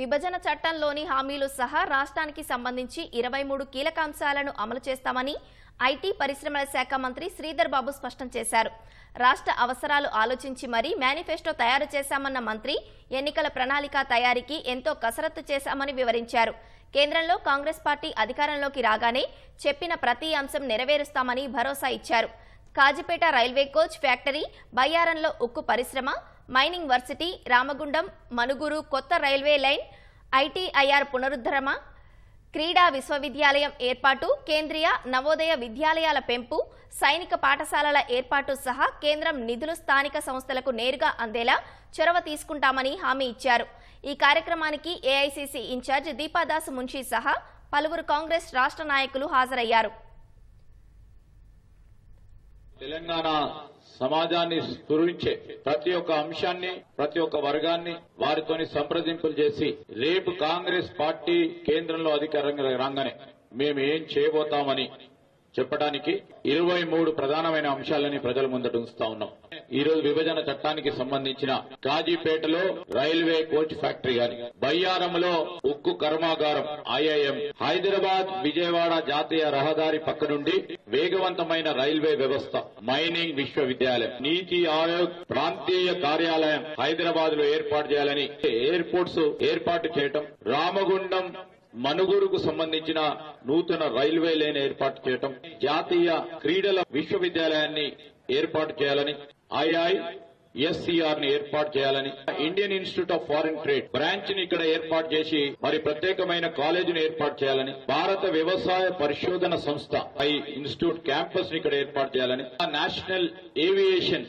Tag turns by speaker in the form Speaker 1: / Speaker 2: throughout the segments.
Speaker 1: విభజన చట్టంలోని హామీలు సహా రాష్ట్రానికి సంబంధించి ఇరవై మూడు కీలక అంశాలను అమలు చేస్తామని ఐటీ పరిశ్రమల శాఖ మంత్రి శ్రీధర్ బాబు స్పష్టం చేశారు. రాష్ట్ర అవసరాలు ఆలోచించి మరీ మేనిఫెస్టో తయారు చేశామన్న మంత్రి ఎన్నికల ప్రణాళిక తయారీకి ఎంతో కసరత్తు చేశామని వివరించారు. కేంద్రంలో కాంగ్రెస్ పార్టీ అధికారంలోకి రాగానే చెప్పిన ప్రతి అంశం నెరవేరుస్తామని భరోసా ఇచ్చారు. కాజిపేట రైల్వే కోచ్ ఫ్యాక్టరీ బయ్యారంలో ఉక్కు పరిశ్రమ మైనింగ్ వర్సిటీ రామగుండం మనుగురు కొత్త రైల్వే లైన్ ఐటీఐఆర్ పునరుద్ధరణ క్రీడా విశ్వవిద్యాలయం ఏర్పాటు కేంద్రీయ నవోదయ విద్యాలయాల పెంపు సైనిక పాఠశాలల ఏర్పాటు సహా కేంద్రం నిధులు స్థానిక సంస్థలకు నేరుగా అందేలా చొరవ తీసుకుంటామని హామీ ఇచ్చారు. ఈ కార్యక్రమానికి ఏఐసిసి ఇన్ఛార్జ్ దీపాదాస్ మున్షి సహా పలువురు కాంగ్రెస్ రాష్ట్ర నాయకులు హాజరయ్యారు.
Speaker 2: తెలంగాణ సమాజాన్ని స్ఫురించే ప్రతి ఒక్క అంశాన్ని ప్రతి ఒక్క వర్గాన్ని వారితోని సంప్రదింపులు చేసి రేపు కాంగ్రెస్ పార్టీ కేంద్రంలో అధికారంగా రాగానే. మేము ఏం చేయబోతామని చెప్పడానికి ఇరవై మూడు ప్రధానమైన అంశాలని ప్రజల ముందట ఉంచుతా ఉన్నాం. ఈ రోజు విభజన చట్టానికి సంబంధించిన కాజీపేటలో రైల్వే కోచ్ ఫ్యాక్టరీ గాని బయ్యారంలో ఉక్కు కర్మాగారం ఐఐఎం హైదరాబాద్ విజయవాడ జాతీయ రహదారి పక్క నుండి వేగవంతమైన రైల్వే వ్యవస్థ మైనింగ్ విశ్వవిద్యాలయం నీతి ఆయోగ్ ప్రాంతీయ కార్యాలయం హైదరాబాద్లో ఏర్పాటు చేయాలని ఎయిర్పోర్ట్స్ ఏర్పాటు చేయటం రామగుండం మనుగురుకు సంబంధించిన నూతన రైల్వే లైన్ ఏర్పాటు చేయటం జాతీయ క్రీడల విశ్వవిద్యాలయాన్ని ఏర్పాటు చేయాలని ఐఐ ఎస్సీఆర్ని ఏర్పాటు చేయాలని Indian Institute of Foreign Trade బ్రాంచ్ని ఇక్కడ ఏర్పాటు చేసి మరి ప్రత్యేకమైన కాలేజీని ఏర్పాటు చేయాలని భారత వ్యవసాయ పరిశోధన సంస్థ ఐ ఇన్స్టిట్యూట్ క్యాంపస్ని ఇక్కడ ఏర్పాటు చేయాలని నేషనల్ ఏవియేషన్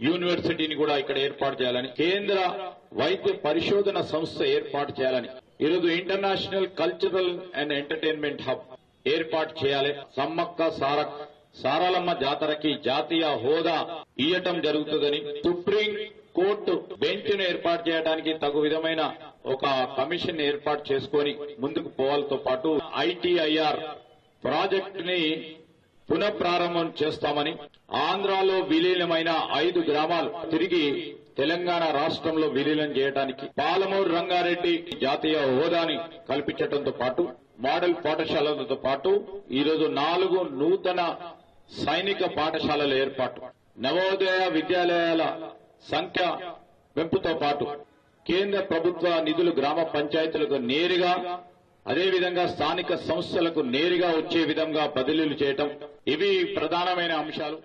Speaker 2: యూనివర్సిటీని కూడా ఇక్కడ ఏర్పాటు చేయాలని కేంద్ర వైద్య పరిశోధన సంస్థ ఏర్పాటు చేయాలని ఈరోజు international cultural and entertainment hub ఏర్పాటు చేయాలి. సమ్మక్క సార సారలమ్మ జాతరకి జాతీయ హోదా ఇయ్యటం జరుగుతుందని సుప్రీం కోర్టు బెంచ్ను ఏర్పాటు చేయడానికి తగు విధమైన ఒక కమిషన్ ఏర్పాటు చేసుకొని ముందుకు పోవాలతో పాటు ఐటీఐఆర్ ప్రాజెక్ట్ని పునఃప్రారంభం చేస్తామని ఆంధ్రాలో విలీనమైన ఐదు గ్రామాలు తిరిగి తెలంగాణ రాష్ట్రంలో విలీనం చేయడానికి పాలమూరు రంగారెడ్డి జాతీయ హోదాని కల్పించడంతో పాటు మోడల్ పాఠశాలలతో పాటు ఈరోజు నాలుగు నూతన సైనిక పాఠశాలల ఏర్పాటు నవోదయ విద్యాలయాల సంఖ్య పెంపుతో పాటు కేంద్ర ప్రభుత్వ నిధులు గ్రామ పంచాయతీలకు నేరుగా అదేవిధంగా స్థానిక సంస్థలకు నేరుగా వచ్చే విధంగా బదిలీలు చేయటం ఇవి ప్రధానమైన అంశాలు.